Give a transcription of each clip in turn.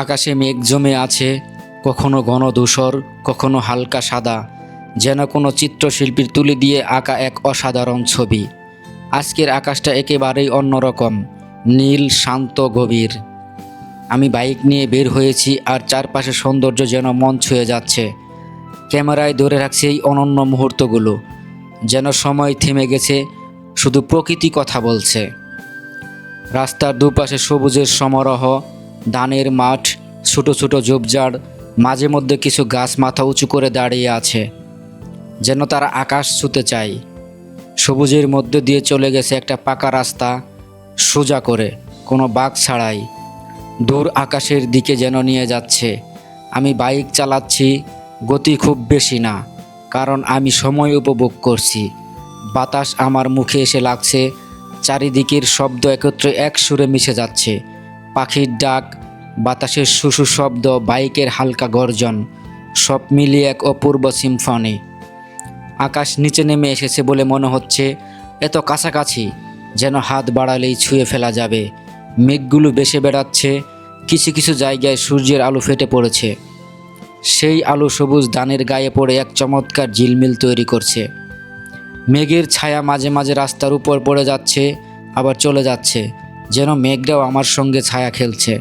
আকাশে মেঘ জমে আছে, কখনো ঘন ধূসর, কখনো হালকা সাদা, যেন কোনো চিত্রশিল্পীর তুলি দিয়ে আঁকা এক অসাধারণ ছবি। আজকের আকাশটা একেবারেই অন্যরকম, নীল, শান্ত, গভীর। আমি বাইক নিয়ে বের হয়েছি আর চারপাশে সৌন্দর্য যেন মন ছুঁয়ে যাচ্ছে। ক্যামেরায় ধরে রাখছে এই অনন্য মুহূর্তগুলো, যেন সময় থেমে গেছে, শুধু প্রকৃতি কথা বলছে। রাস্তার দুপাশে সবুজের সমারোহ ধানের মাঠ, ছোট ছোট ঝোপঝাড়, মাঝে মধ্যে কিছু গাছ মাথা উঁচু করে দাঁড়িয়ে আছে, যেন তারা আকাশ ছুতে চায়। সবুজের মধ্যে দিয়ে চলে গেছে একটা পাকা রাস্তা, সোজা করে, কোনো বাঘ ছাড়াই। দূর আকাশের দিকে যেন নিয়ে যাচ্ছে, আমি বাইক চালাচ্ছি, গতি খুব বেশি না, কারণ আমি সময় উপভোগ করছি। বাতাস আমার মুখে এসে লাগছে, চারিদিকের শব্দ একত্রে এক সুরে মিশে যাচ্ছে। পাখির ডাক, বাতাসের শুশু শব্দ, বাইকের হালকা গর্জন, সব মিলিয়ে এক অপূর্ব সিম্ফনি। আকাশ নিচে নেমে এসেছে বলে মনে হচ্ছে, এত কাছাকাছি যেন হাত বাড়ালেই ছুঁয়ে ফেলা যাবে। মেঘগুলো বেশে বেড়াচ্ছে, কিছু কিছু জায়গায় সূর্যের আলো ফেটে পড়েছে। সেই আলো সবুজ দানের গায়ে পড়ে এক চমৎকার ঝিলমিল তৈরি করছে। মেঘের ছায়া মাঝে মাঝে রাস্তার উপর পড়ে যাচ্ছে, আবার চলে যাচ্ছে। যেন মেঘটাও আমার সঙ্গে ছায়া খেলছে।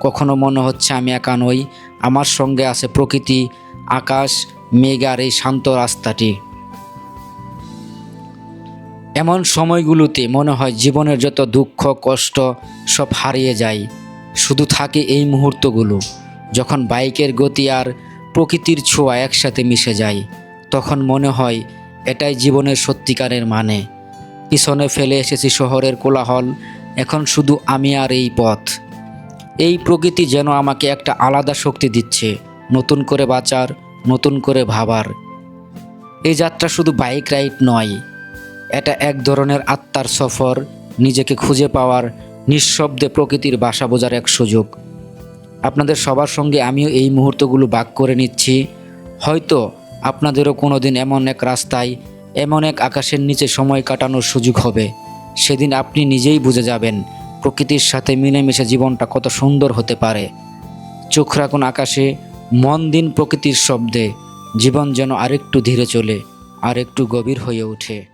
কখনো মনে হচ্ছে আমি একা নই, আমার সঙ্গে আছে প্রকৃতি, আকাশ, মেঘ আর এই শান্ত রাস্তাটি। এমন সময়গুলোতে মনে হয় জীবনের যত দুঃখ, কষ্ট, সব হারিয়ে যায়। শুধু থাকে এই মুহূর্তগুলো, যখন বাইকের গতি আর প্রকৃতির ছোঁয়া একসাথে মিশে যায়, তখন মনে হয় এটাই জীবনের সত্যিকারের মানে। পিছনে ফেলে এসেছি শহরের কোলাহল এখন শুধু আমি আর এই পথ। এই প্রকৃতি যেন আমাকে একটা আলাদা শক্তি দিচ্ছে, নতুন করে বাঁচার, নতুন করে ভাবার। এই যাত্রা শুধু বাইক রাইড নয়, এটা এক ধরনের আত্মার সফর, নিজেকে খুঁজে পাওয়ার নিঃশব্দে প্রকৃতির বাসা বোঝার এক সুযোগ। আপনাদের সবার সঙ্গে আমিও এই মুহূর্তগুলো বাক করে নিচ্ছি। হয়তো আপনাদেরও কোনো দিন এমন এক রাস্তায়, এমন এক আকাশের নিচে সময় কাটানোর সুযোগ হবে। সেদিন আপনি নিজেই বুঝে যাবেন প্রকৃতির সাথে মিলেমিশে জীবনটা কত সুন্দর হতে পারে। চোখ রাখুন আকাশে, মন দিন প্রকৃতির শব্দে, জীবন যেন আরেকটু ধীরে চলে, আরেকটু গভীর হয়ে ওঠে।